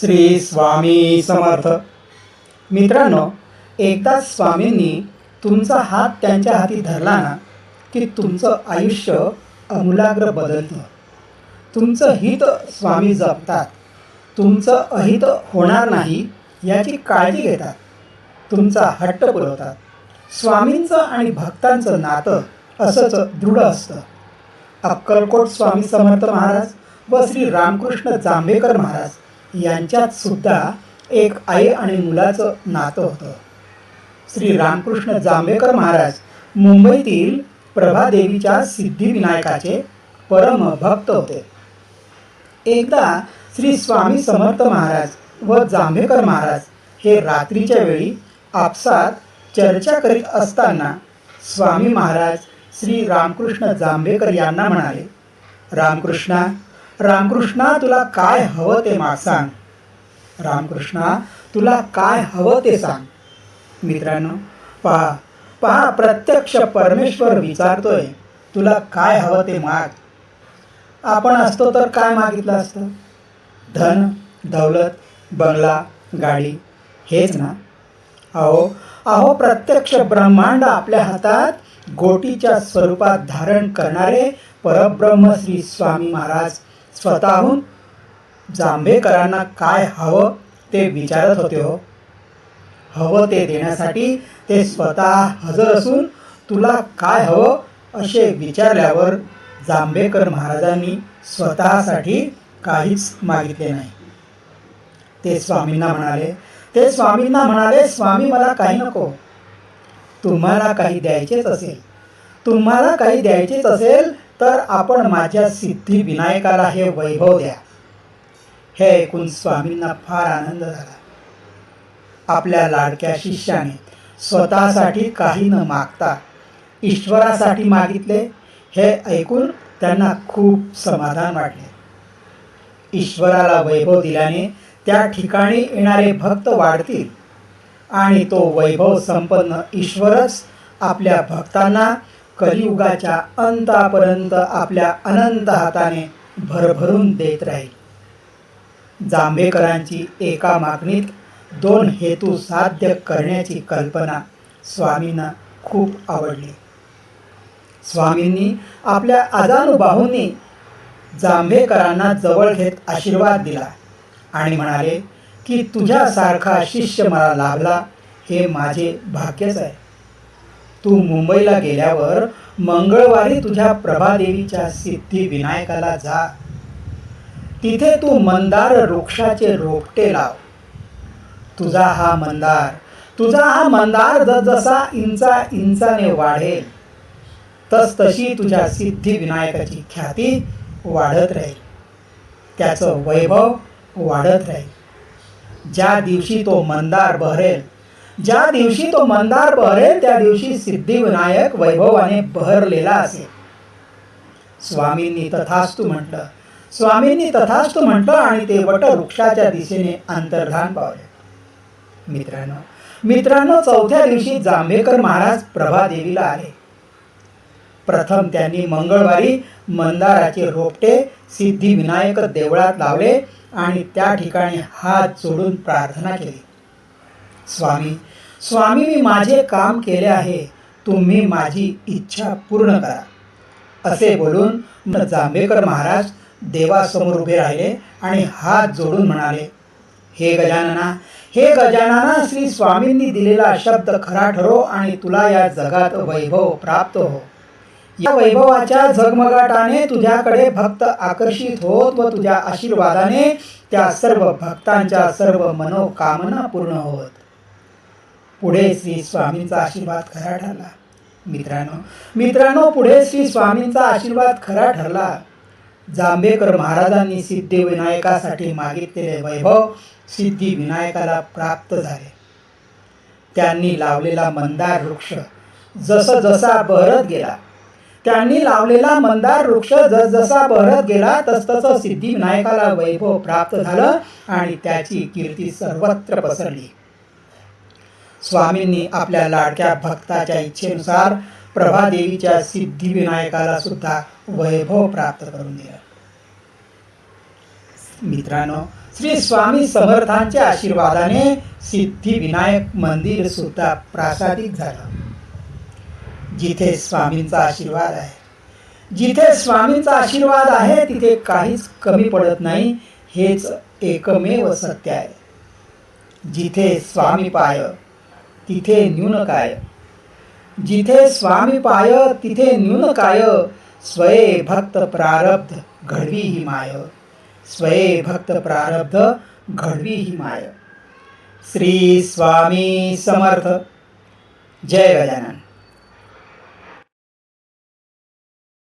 श्री स्वामी समर्थ. मित्रांनो एकदा स्वामींनी तुमचा हात त्यांच्या हाती धरला ना की तुमचं आयुष्य अमूलाग्र बदलतं. तुमचं हित स्वामी जपतात. तुमचं अहित होणार नाही याची काळजी घेतात. तुमचा हट्ट पुरवतात. स्वामींचं आणि भक्तांचं नातं असंच दृढ असतं. अक्कलकोट स्वामी समर्थ महाराज व श्री रामकृष्ण जांभेकर महाराज यांच्यात सुद्धा एक आई आणि मुलाचं नातं होतं. श्री रामकृष्ण जांभेकर महाराज मुंबईतील प्रभादेवीच्या सिद्धिविनायकाचे परम भक्त होते. एकदा श्री स्वामी समर्थ महाराज व जांभेकर महाराज हे रात्रीच्या वेळी आपसात चर्चा करीत असताना स्वामी महाराज श्री रामकृष्ण जांभेकर यांना म्हणाले रामकृष्णा रामकृष्णा तुला काय हवं ते मा सांग. रामकृष्णा तुला काय हवं ते सांग. मित्रांनो पहा पहा प्रत्यक्ष परमेश्वर विचारतोय तुला काय हवं ते माग. आपण असतो तर काय मागितलं असतं? धन दौलत बंगला गाडी हेच ना? अहो अहो प्रत्यक्ष ब्रह्मांड आपल्या हातात गोटीच्या स्वरूपात धारण करणारे परब्रह्म श्री स्वामी महाराज स्वतःहून जांभेकरांना काय हवं ते विचारत होते हो. हवं ते देण्यासाठी ते स्वतः हजर असून तुला काय हवं असे विचारल्यावर जांभेकर महाराजांनी स्वतःसाठी काहीच मागितले नाही. ते स्वामींना म्हणाले ते स्वामींना म्हणाले स्वामी मला काही नको. तुम्हाला काही द्यायचेच असेल. तुम्हाला काही द्यायचेच असेल तर आपण माझ्या सिद्धी विनायकाला हे वैभव द्या. हे ऐकून स्वामींना फार आनंद झाला. आपल्या लाडक्या शिष्याने स्वतःसाठी काही न मागता ईश्वरासाठी मागितले. हे ऐकून त्यांना खूप समाधान वाटले. ईश्वराला वैभव दिल्याने त्या ठिकाणी येणारे भक्त वाढतील आणि तो वैभव संपन्न ईश्वरच आपल्या भक्तांना कलियुगाच्या अंतापर्यंत आपल्या अनंत हाताने भरभरून देत राहील. जांभेकरांची एका मागणीत दोन हेतू साध्य करण्याची कल्पना स्वामींना खूप आवडली. स्वामींनी आपल्या आजानुबाहूंनी जांभेकरांना जवळ घेत आशीर्वाद दिला आणि म्हणाले की तुझ्यासारखा शिष्य मला लाभला हे माझे भाग्यच आहे. तू मुंबईला गेल्यावर मंगळवारी तुझ्या प्रभादेवीच्या सिद्धी विनायकाला जा. तिथे तू मंदार वृक्षाचे रोपटे लाव. तुझा हा मंदार तुझा हा मंदार जसा इंचा इंचाने वाढेल तस तशी तुझ्या सिद्धी विनायकाची ख्याती वाढत राहील. त्याचं वैभव वाढत राहील. ज्या दिवशी तो मंदार बहरेल ज्या दिवशी तो मंदार बहरेल त्या दिवशी सिद्धिविनायक वैभवाने बहरलेला असेल. स्वामींनी तथास्तू म्हटलं. स्वामींनी तथास्तू म्हटलं आणि ते वट वृक्षाच्या दिशेने अंतर्धान पावले. मित्रांनो मित्रांनो चौथ्या दिवशी जांभेकर महाराज प्रभादेवीला आले. प्रथम त्यांनी मंगळवारी मंदाराचे रोपटे सिद्धिविनायक देवळात लावले आणि त्या ठिकाणी हात जोडून प्रार्थना केली. स्वामी स्वामी मी माझे काम केले आहे. तुम्ही माझी इच्छा पूर्ण करा. असे बोलून जांभेकर महाराज देवासमोर उभे राहिले आणि हात जोडून म्हणाले हे गजानना हे गजानना श्री स्वामींनी दिलेला शब्द खरा ठरो आणि तुला या जगात वैभव प्राप्त हो. या वैभवाच्या झगमगाटाने तुझ्याकडे भक्त आकर्षित होत व तुझ्या आशीर्वादाने त्या सर्व भक्तांच्या सर्व मनोकामना पूर्ण होत. पुढे श्री स्वामींचा आशीर्वाद खरा ठरला. मित्रांनो मित्रांनो पुढे श्री स्वामींचा आशीर्वाद खरा ठरला. जांभेकर महाराजांनी सिद्धिविनायकासाठी मागितलेले वैभव सिद्धिविनायकाला प्राप्त झाले. त्यांनी लावलेला मंदार वृक्ष जसं जसा बहरत गेला. त्यांनी लावलेला मंदार वृक्ष जसजसा बहरत गेला तसतसं सिद्धिविनायकाला वैभव प्राप्त झालं आणि त्याची कीर्ती सर्वत्र पसरली. स्वामींनी आपल्या लाडक्या भक्ताच्या इच्छेनुसार प्रभादेवीच्या सिद्धिविनायकाला सुद्धा वैभव प्राप्त करून दिलं. मित्रांनो श्री स्वामी समर्थांच्या आशीर्वादाने सिद्धिविनायक मंदिर सुद्धा प्रासादिक झालं. जिथे स्वामींचा आशीर्वाद आहे जिथे स्वामींचा आशीर्वाद आहे तिथे काहीच कमी पडत नाही हेच एकमेव सत्य आहे. जिथे स्वामी पाय तिथे न्यून काय? जिथे स्वामी पाय तिथे न्यून काय? स्वये भक्त प्रारब्ध घडवी ही माय. स्वये भक्त प्रारब्ध घडवी ही माय. श्री स्वामी समर्थ. जय गजानन.